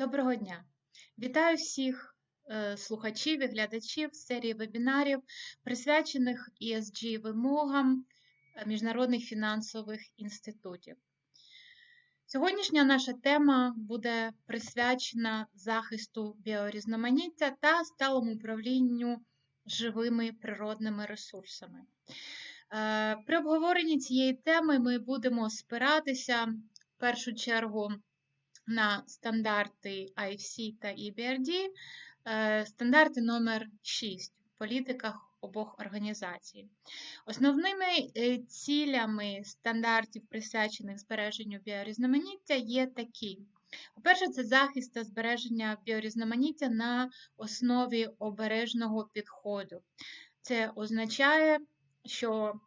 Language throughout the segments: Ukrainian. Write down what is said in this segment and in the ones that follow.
Доброго дня! Вітаю всіх е, слухачів і глядачів серії вебінарів, присвячених ESG вимогам е, міжнародних фінансових інститутів. Сьогоднішня наша тема буде присвячена захисту біорізноманіття та сталому управлінню живими природними ресурсами. Е, При обговоренні цієї теми ми будемо спиратися в першу чергу на стандарти IFC та EBRD, е, стандарти номер 6 в політиках обох організацій. Основними е, цілями стандартів, присвячених збереженню біорізноманіття, є такі. По-перше, це захист та збереження біорізноманіття на основі обережного підходу. Це означає, що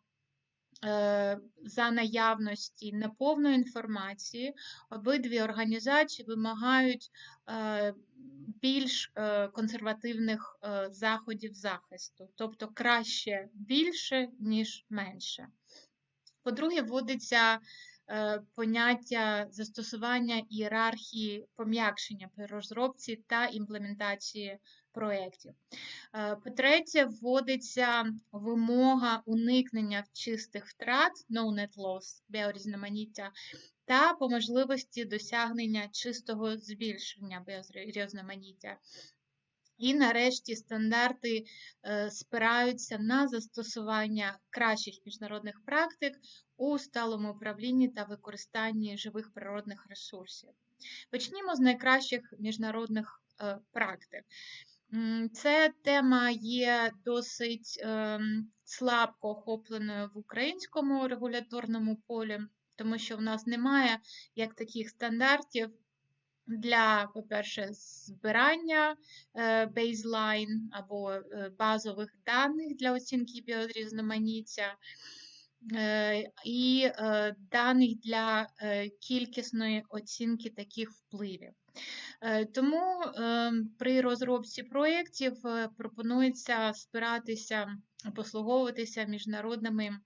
за наявності неповної інформації обидві організації вимагають е, більш е, консервативних заходів захисту, тобто краще більше, ніж менше. По-друге, вводиться поняття застосування ієрархії пом'якшення при розробці та імплементації проєктів. Е, по-третє, вводиться вимога уникнення чистих втрат, no net loss, біорізноманіття, та по можливості досягнення чистого збільшення біорізноманіття. І нарешті стандарти е, спираються на застосування кращих міжнародних практик у сталому управлінні та використанні живих природних ресурсів. Почнімо з найкращих міжнародних е, практик. Це тема є досить ем, слабко охопленою в українському регуляторному полі, тому що в нас немає як таких стандартів для, по-перше, збирання бейзлайн або е, базових даних для оцінки біорізноманіття. Е, і е, даних для кількісної оцінки таких впливів. Е, тому при розробці проєктів е, пропонується спиратися, послуговуватися міжнародними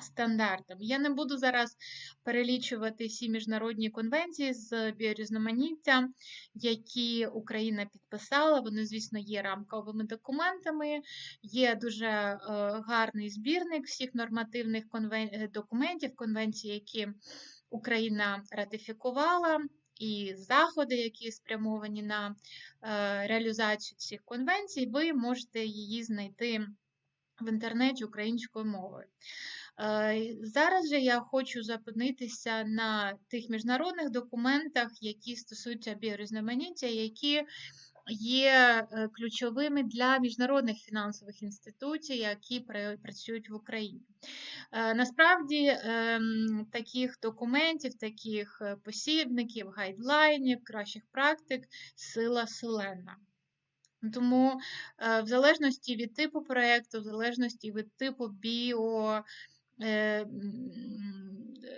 стандартами. Я не буду зараз перелічувати всі міжнародні конвенції з біорізноманіття, які Україна підписала. Вони, звісно, є рамковими документами, є дуже е, гарний збірник всіх нормативних документів, конвенцій, які Україна ратифікувала і заходи, які спрямовані на е, реалізацію цих конвенцій, ви можете її знайти в інтернеті українською мовою. Е, зараз же я хочу зупинитися на тих міжнародних документах, які стосуються біорізноманіття, які є е, ключовими для міжнародних фінансових інституцій, які працюють в Україні. Е, насправді ем, таких документів, таких посібників, гайдлайнів, кращих практик сила селена. Тому, в залежності від типу проєкту, в залежності від типу біо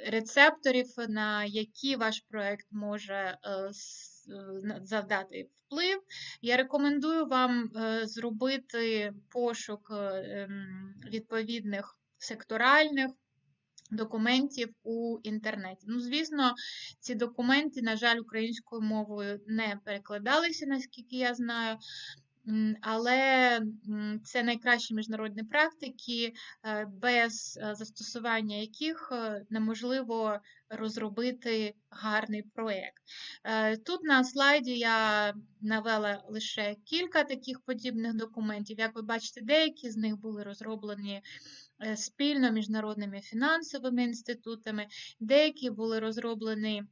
рецепторів, на які ваш проєкт може завдати вплив. Я рекомендую вам е, зробити пошук е, ем, відповідних секторальних. Документів у інтернеті. Ну, звісно, ці документи, на жаль, українською мовою не перекладалися, наскільки я знаю, але це найкращі міжнародні практики, е, без е, застосування яких е, неможливо розробити гарний проєкт. Тут на слайді я навела лише кілька таких подібних документів. Як ви бачите, деякі з них були розроблені спільно міжнародними фінансовими інститутами, деякі були розроблені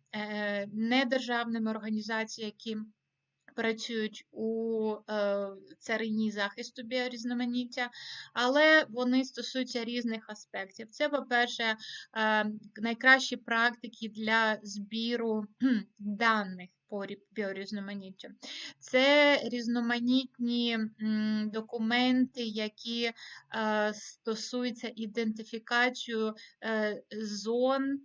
недержавними організаціями, які працюють у е, царині захисту біорізноманіття, але вони стосуються різних аспектів. Це, по-перше, е, найкращі практики для збіру даних. По біорізноманіттю. Це різноманітні документи, які е, стосуються ідентифікацію зон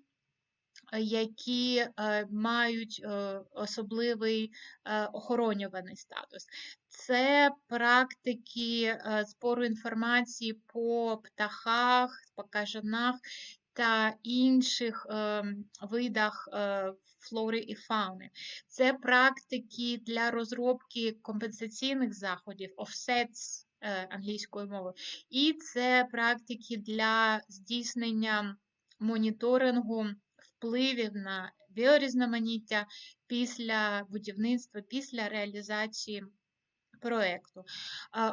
які е, мають е, особливий е, охоронюваний статус. Це практики збору інформації по птахах, по кажанах та інших видах флори і фауни. Це практики для розробки компенсаційних заходів, offsets англійською мовою, і це практики для здійснення моніторингу впливів на біорізноманіття після будівництва, після реалізації проекту.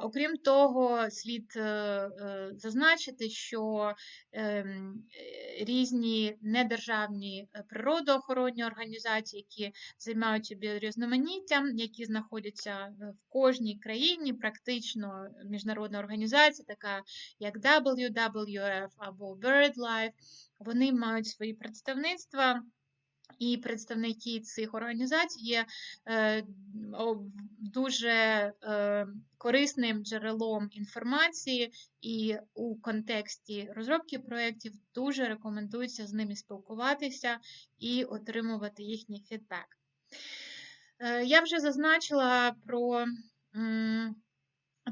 Окрім того, слід е, е, зазначити, що ем, е, різні недержавні природоохоронні організації, які займаються біорізноманіттям, які знаходяться в кожній країні, практично міжнародна організація, така як WWF або BirdLife, вони мають свої представництва. І представники цих організацій є е, дуже е, корисним джерелом інформації, і у контексті розробки проєктів дуже рекомендується з ними спілкуватися і отримувати їхній фідбек. Е, я вже зазначила про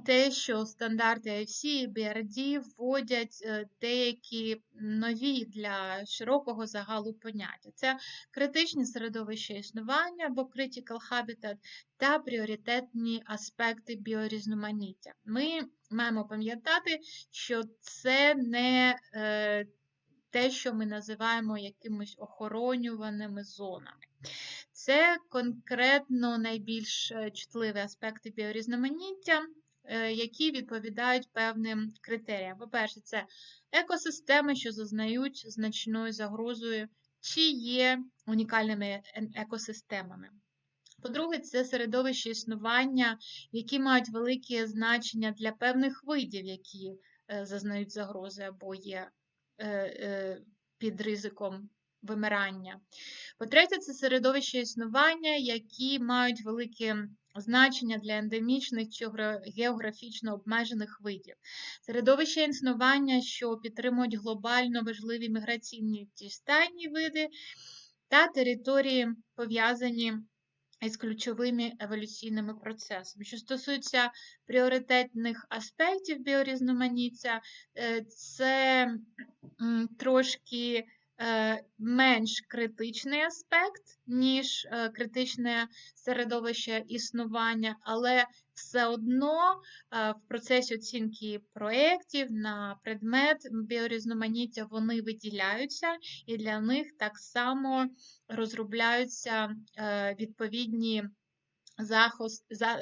те, що стандарти IFC і BRD вводять е, деякі нові для широкого загалу поняття. Це критичні середовища існування або critical habitat та пріоритетні аспекти біорізноманіття. Ми маємо пам'ятати, що це не е, те, що ми називаємо якимось охоронюваними зонами. Це конкретно найбільш е, чутливі аспекти біорізноманіття, які відповідають певним критеріям. По-перше, це екосистеми, що зазнають значною загрозою, чи є унікальними екосистемами. По-друге, це середовище існування, які мають велике значення для певних видів, які е, зазнають загрози або є е, під ризиком вимирання. По-третє, це середовище існування, які мають велике значення для ендемічних чи географічно обмежених видів, середовище існування, що підтримують глобально важливі міграційні ті стайні види та території, пов'язані із ключовими еволюційними процесами. Що стосується пріоритетних аспектів біорізноманіття, е, це трошки менш критичний аспект, ніж е, критичне середовище існування, але все одно е, в процесі оцінки проєктів на предмет біорізноманіття вони виділяються, і для них так само розробляються відповідні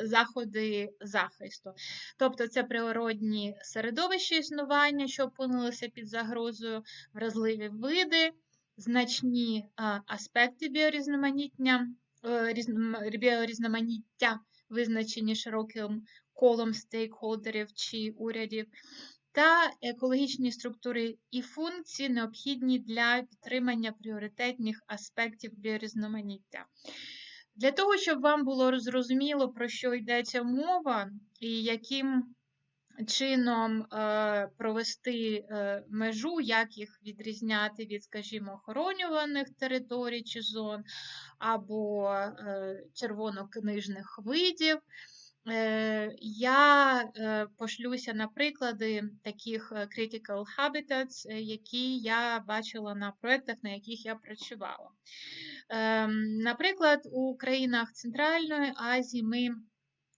заходи захисту. Тобто це природні середовища існування, що опинилися під загрозою, вразливі види, значні аспекти біорізноманіття, е, біорізноманіття визначені широким колом стейкхолдерів чи урядів. Та екологічні структури і функції необхідні для підтримання пріоритетних аспектів біорізноманіття. Для того, щоб вам було зрозуміло, про що йдеться мова, і яким чином е, провести е, межу, як їх відрізняти від, скажімо, охоронюваних територій чи зон, або е, червонокнижних видів. Я пошлюся на приклади таких critical habitats, які я бачила на проєктах, на яких я працювала. Наприклад, у країнах Центральної Азії ми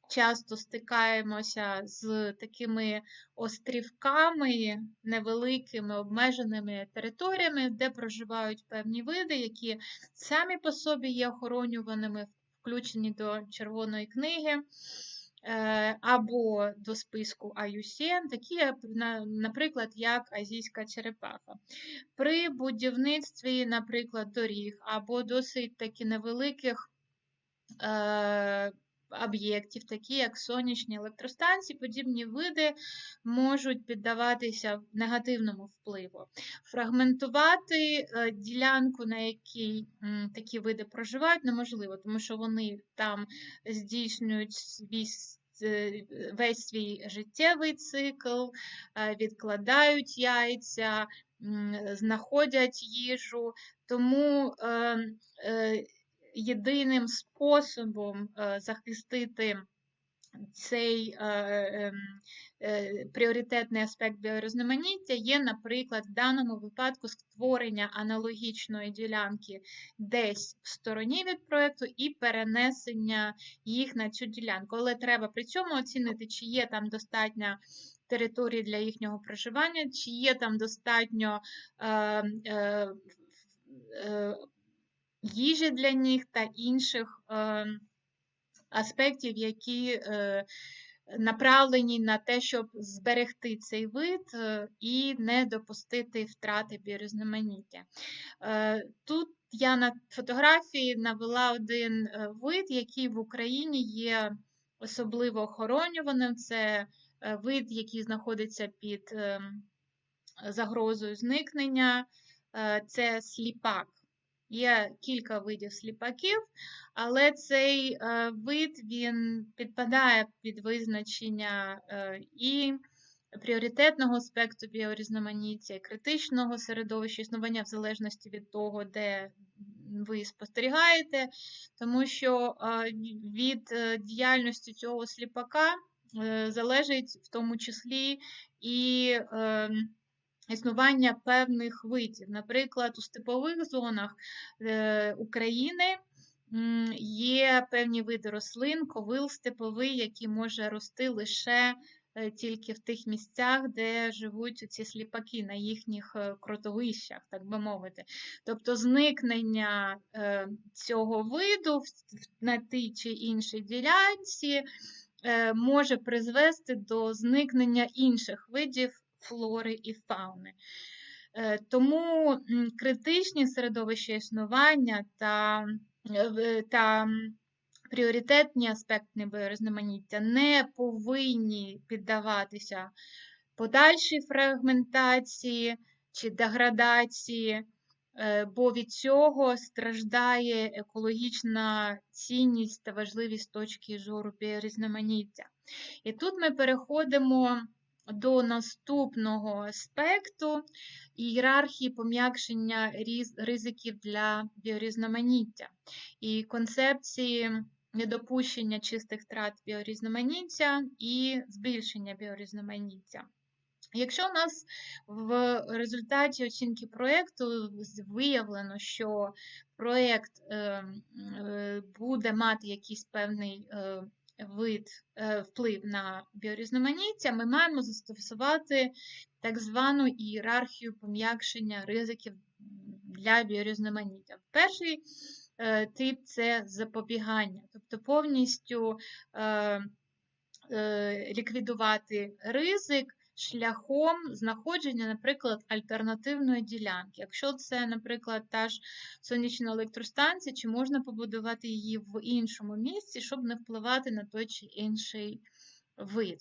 часто стикаємося з такими острівками, невеликими обмеженими територіями, де проживають певні види, які самі по собі є охоронюваними, включені до Червоної книги. Е, або до списку IUCN, такі, наприклад, як азійська черепаха. При будівництві, наприклад, доріг або досить таки невеликих е, об'єктів, такі як сонячні електростанції, подібні види можуть піддаватися негативному впливу. Фрагментувати е, ділянку, на якій такі види проживають, неможливо, тому що вони там здійснюють свій Е, весь свій життєвий цикл, е, відкладають яйця, знаходять їжу. Тому е, єдиним способом захистити цей е, ем, е, пріоритетний аспект біорізноманіття є, наприклад, в даному випадку створення аналогічної ділянки десь в стороні від проєкту і перенесення їх на цю ділянку. Але треба при цьому оцінити, чи є там достатня території для їхнього проживання, чи є там достатньо е, е, е, їжі для них та інших е, аспектів, які е, направлені на те, щоб зберегти цей вид е, і не допустити втрати біорізноманіття. Е, Тут я на фотографії навела один вид, який в Україні є особливо охоронюваним. Це вид, який знаходиться під ем, загрозою зникнення, це сліпак. Є кілька видів сліпаків, але цей е, вид він підпадає під визначення е, і пріоритетного аспекту біорізноманіття, і критичного середовища існування в залежності від того, де ви спостерігаєте, тому що е, від діяльності цього сліпака залежить в тому числі і е, існування певних видів. Наприклад, у степових зонах е, України є певні види рослин, ковил степовий, який може рости лише е, тільки в тих місцях, де живуть ці сліпаки, на їхніх е, кротовищах, так би мовити. Тобто зникнення цього виду на тій чи іншій ділянці може призвести до зникнення інших видів флори і фауни. Е, Тому критичні середовища існування та, е, та пріоритетні аспекти біорізноманіття не повинні піддаватися подальшій фрагментації чи деградації, е, бо від цього страждає екологічна цінність та важливість точки зору біорізноманіття. І тут ми переходимо до наступного аспекту ієрархії пом'якшення ризиків для біорізноманіття і концепції недопущення чистих втрат біорізноманіття і збільшення біорізноманіття. Якщо у нас в результаті оцінки проєкту виявлено, що проєкт е, е, буде мати якийсь певний е, вид е, вплив на біорізноманіття, ми маємо застосувати так звану ієрархію пом'якшення ризиків для біорізноманіття. Перший е, тип це запобігання, тобто повністю е, ліквідувати ризик шляхом знаходження, наприклад, альтернативної ділянки. Якщо це, наприклад, та ж сонячна електростанція, чи можна побудувати її в іншому місці, щоб не впливати на той чи інший вид.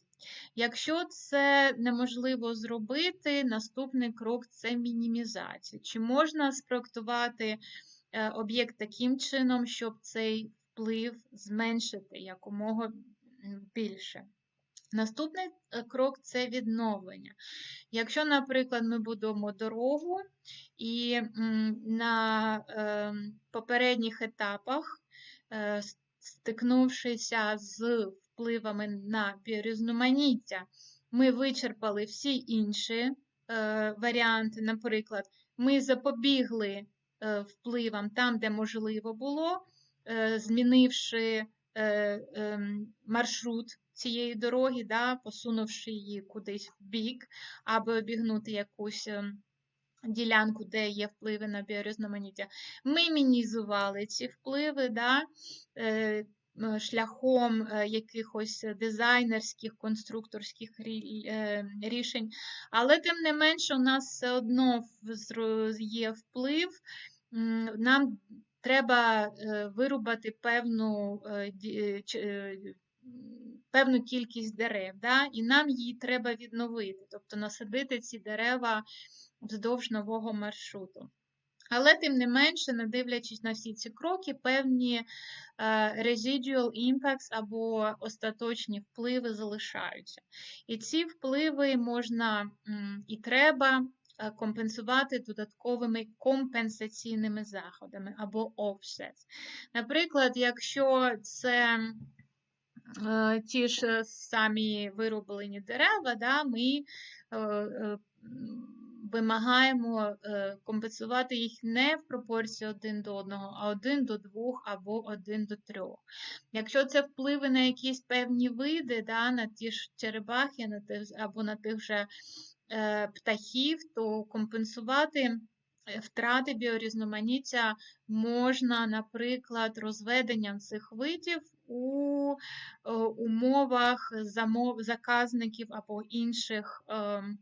Якщо це неможливо зробити, наступний крок це мінімізація. Чи можна спроектувати е, об'єкт таким чином, щоб цей вплив зменшити якомога більше? Наступний е, крок це відновлення. Якщо, наприклад, ми будуємо дорогу і на е, попередніх етапах, е, стикнувшися з впливами на біорізноманіття, ми вичерпали всі інші е, варіанти, наприклад, ми запобігли впливам там, де можливо було, змінивши ем, маршрут цієї дороги, да, посунувши її кудись в бік, або обігнути якусь ем, ділянку, де є впливи на біорізноманіття. Ми мінізували ці впливи да, е, шляхом е, якихось дизайнерських, конструкторських е, рішень, але тим не менше у нас все одно є вплив. Нам треба вирубати певну, певну кількість дерев, да? і нам її треба відновити, тобто насадити ці дерева вздовж нового маршруту. Але тим не менше, не дивлячись на всі ці кроки, певні е, residual impacts або остаточні впливи залишаються. І ці впливи можна і треба е, компенсувати додатковими компенсаційними заходами або offsets. Наприклад, якщо це ті ж самі вирублені дерева, да, ми е, е, вимагаємо е, компенсувати їх не в пропорції один до одного, а один до двох або один до трьох. Якщо це впливи на якісь певні види, да, на ті ж черепахи на тих, або на тих же е, птахів, то компенсувати. е, Втрати біорізноманіття можна, наприклад, розведенням цих видів у е, умовах замов, заказників або інших ем,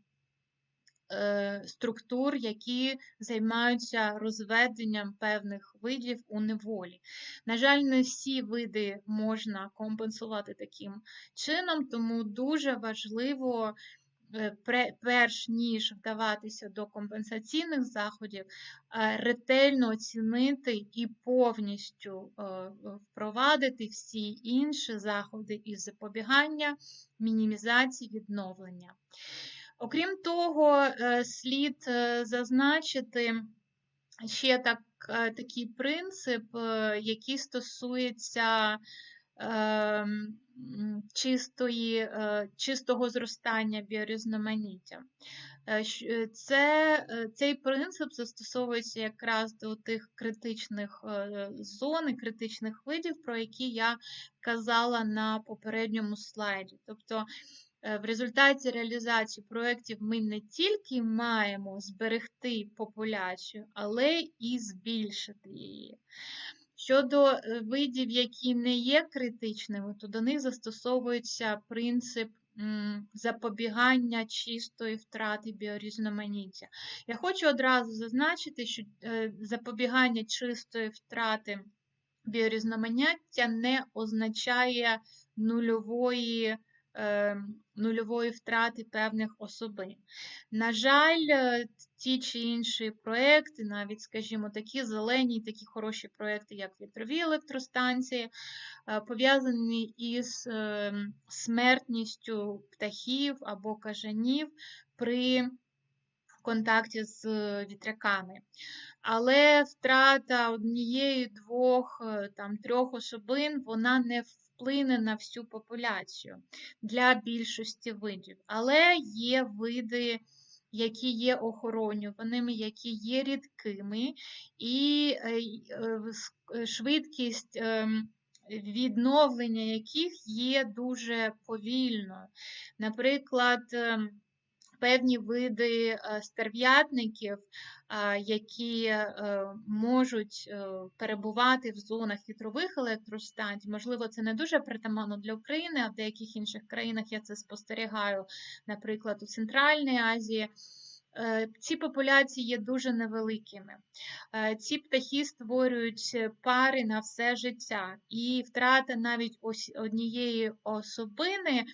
е, структур, які займаються розведенням певних видів у неволі. На жаль, не всі види можна компенсувати таким чином, тому дуже важливо. Е, Перш ніж вдаватися до компенсаційних заходів, е, ретельно оцінити і повністю е, впровадити всі інші заходи із запобігання, мінімізації, відновлення. Окрім того, слід зазначити ще так, такий принцип, який стосується чистої, е, чистого зростання біорізноманіття. Е, е, Це, цей принцип застосовується якраз до тих критичних зон і критичних видів, про які я казала на попередньому слайді. Тобто В результаті реалізації проєктів ми не тільки маємо зберегти популяцію, але і збільшити її. Щодо е, видів, які не є критичними, то до них застосовується принцип запобігання чистої втрати біорізноманіття. Я хочу одразу зазначити, що е, запобігання чистої втрати біорізноманіття не означає нульової нульової втрати певних особин. На жаль, е, ті чи інші проекти, навіть, скажімо, такі зелені, такі хороші проекти, як вітрові електростанції, е, пов'язані із е, смертністю птахів або кажанів при контакті з вітряками. Але втрата однієї, двох, е, там, трьох особин, вона не вплине на всю популяцію для більшості видів. Але є види, які є охоронюваними, які є рідкими, і е, е, е, швидкість ем, відновлення яких є дуже повільною. Наприклад, ем, певні види е, стерв'ятників, які е, можуть е, перебувати в зонах вітрових електростанцій. Можливо, це не дуже притаманно для України, а в деяких інших країнах я це спостерігаю, наприклад, у Центральній Азії. Ці популяції є дуже невеликими. Ці птахи створюють пари на все життя, і втрата навіть ось однієї особини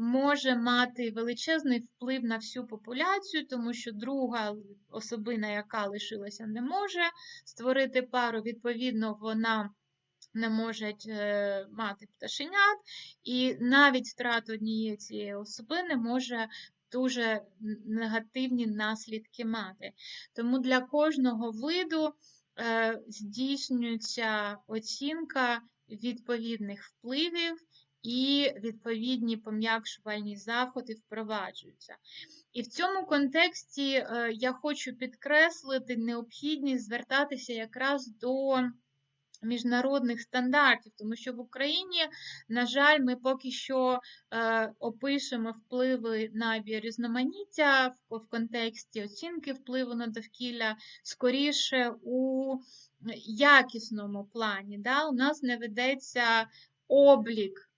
може мати величезний вплив на всю популяцію, тому що друга особина, яка лишилася, не може створити пару, відповідно, вона не може е, мати пташенят, і навіть втрата однієї цієї особини може дуже негативні наслідки мати. Тому для кожного виду е, здійснюється оцінка відповідних впливів і відповідні пом'якшувальні заходи впроваджуються. І в цьому контексті е, я хочу підкреслити необхідність звертатися якраз до міжнародних стандартів, тому що в Україні, на жаль, ми поки що е, опишемо впливи на біорізноманіття в, контексті оцінки впливу на довкілля скоріше у якісному плані. Да? У нас не ведеться облік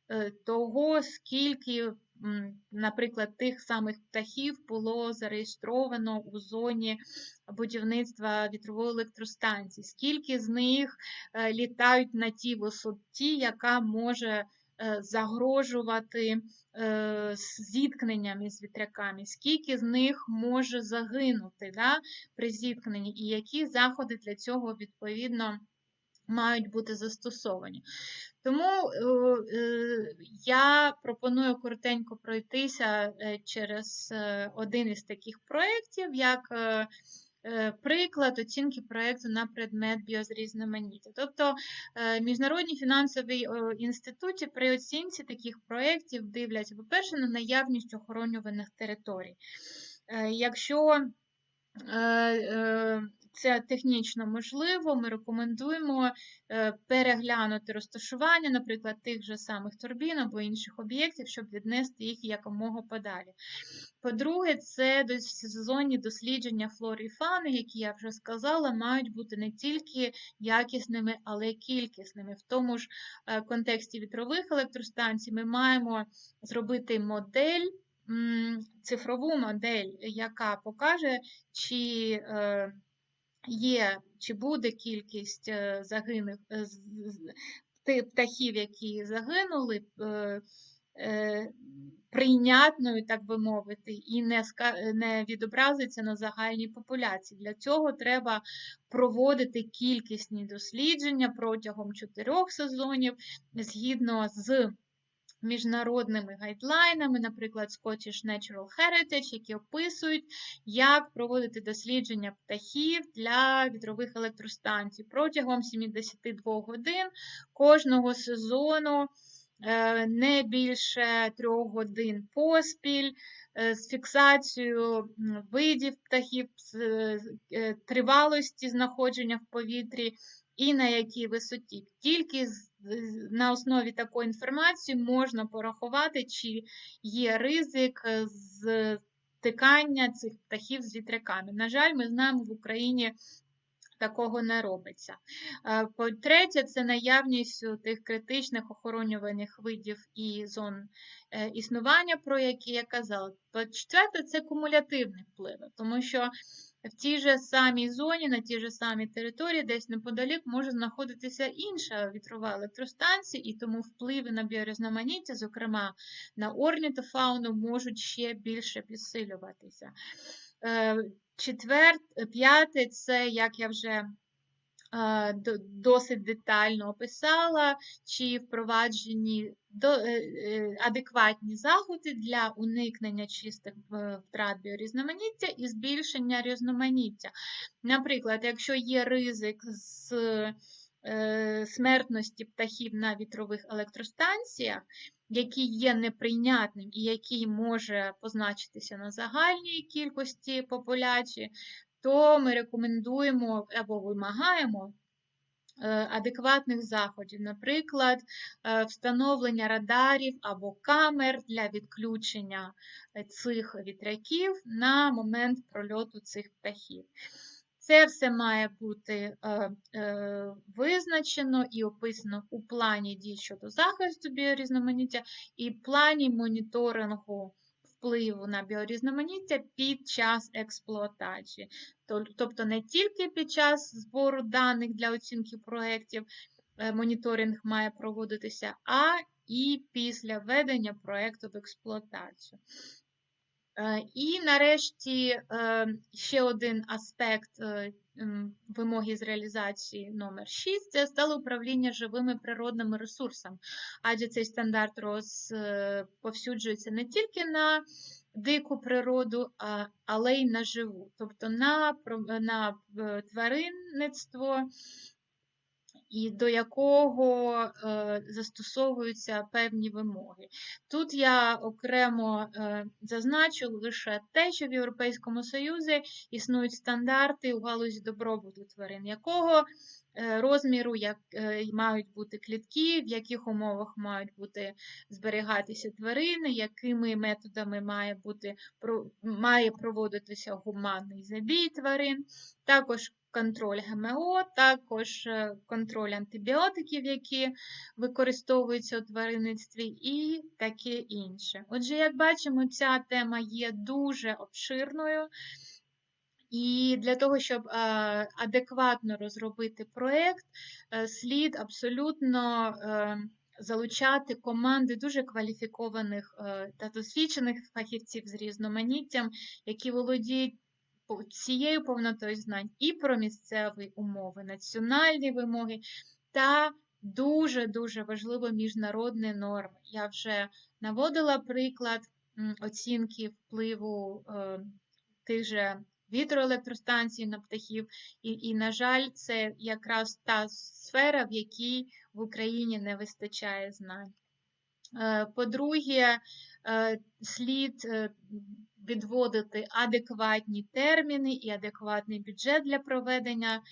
того, скільки, наприклад, тих самих птахів було зареєстровано у зоні будівництва вітрової електростанції, скільки з них е, літають на тій висоті, яка може е, загрожувати е, зіткненням із вітряками, скільки з них може загинути да, при зіткненні, і які заходи для цього відповідно мають бути застосовані. Тому е, е, я пропоную коротенько пройтися е, через один із таких проєктів, як приклад оцінки проєкту на предмет біозрізноманіття. Тобто міжнародні фінансові інституті при оцінці таких проєктів дивляться, по-перше, на наявність охоронюваних територій. Якщо це технічно можливо, ми рекомендуємо е, переглянути розташування, наприклад, тих же самих турбін або інших об'єктів, щоб віднести їх якомога подалі. По-друге, це сезонні дослідження флори і фауни, які я вже сказала, мають бути не тільки якісними, але й кількісними. В тому ж е, контексті вітрових електростанцій ми маємо зробити модель, цифрову модель, яка покаже, чи е, є, чи буде кількість е, загиблих е, птахів, які загинули, е, прийнятною, так би мовити, і не відобразиться на загальній популяції. Для цього треба проводити кількісні дослідження протягом чотирьох сезонів згідно з міжнародними гайдлайнами, наприклад, Scottish Natural Heritage, які описують, як проводити дослідження птахів для вітрових електростанцій протягом 72 годин кожного сезону. е, Не більше трьох годин поспіль, е, з фіксацією видів птахів, з е, тривалості знаходження в повітрі і на якій висоті. Тільки на основі такої інформації можна порахувати, чи є ризик е, стикання цих птахів з вітряками. На жаль, ми знаємо, в Україні такого не робиться. Е, По-третє, це наявність тих критичних охоронюваних видів і зон е, існування, про які я казала. По-четверте, це кумулятивні впливи, тому що в тій же самій зоні, на тій же самій території, десь неподалік може знаходитися інша вітрова електростанція, і тому впливи на біорізноманіття, зокрема на орнітофауну, можуть ще більше підсилюватися. Е, Четвер, п'яте, це, як я вже досить детально описала, чи впроваджені е, е, адекватні заходи для уникнення чистих е, втрат біорізноманіття і збільшення різноманіття. Наприклад, якщо є ризик з е, смертності птахів на вітрових електростанціях, який є неприйнятним і який може позначитися на загальній кількості популяції, то ми рекомендуємо або вимагаємо е, адекватних заходів, наприклад, е, встановлення радарів або камер для відключення цих вітряків на момент прольоту цих птахів. Це все має бути е, визначено і описано у плані дій щодо захисту біорізноманіття і плані моніторингу впливу на біорізноманіття під час експлуатації. Тобто не тільки під час збору даних для оцінки проєктів е, моніторинг має проводитися, а і після введення проєкту в експлуатацію. Е, І нарешті е, ще один аспект вимоги з реалізації номер 6 це стало управління живими природними ресурсами, адже цей стандарт розповсюджується не тільки на дику природу, але й на живу, тобто на, на е, тваринництво, і до якого е, застосовуються певні вимоги. Тут я окремо е, зазначу лише те, що в Європейському Союзі існують стандарти у галузі добробуту тварин, якого розміру як, е, мають бути клітки, в яких умовах мають бути зберігатися тварини, якими методами має, бути, має проводитися гуманний забій тварин, також контроль ГМО, також е, контроль антибіотиків, які використовуються у тваринництві, і таке інше. Отже, як бачимо, ця тема є дуже обширною. І для того, щоб е, адекватно розробити проєкт, е, слід абсолютно е, залучати команди дуже кваліфікованих та досвідчених фахівців з різноманіттям, які володіють цією повнотою знань і про місцеві умови, національні вимоги та дуже-дуже важливо міжнародні норми. Я вже наводила приклад оцінки впливу тих же вітроелектростанції на птахів. І, і, на жаль, це якраз та сфера, в якій в Україні не вистачає знань. Е, По-друге, е, слід е, відводити адекватні терміни і адекватний бюджет для проведення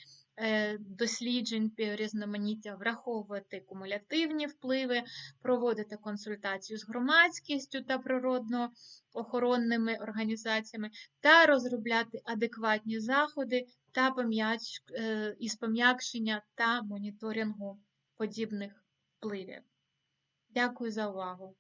досліджень біорізноманіття, враховувати кумулятивні впливи, проводити консультацію з громадськістю та природно-охоронними організаціями та розробляти адекватні заходи та е, із пом'якшення та моніторингу подібних впливів. Дякую за увагу.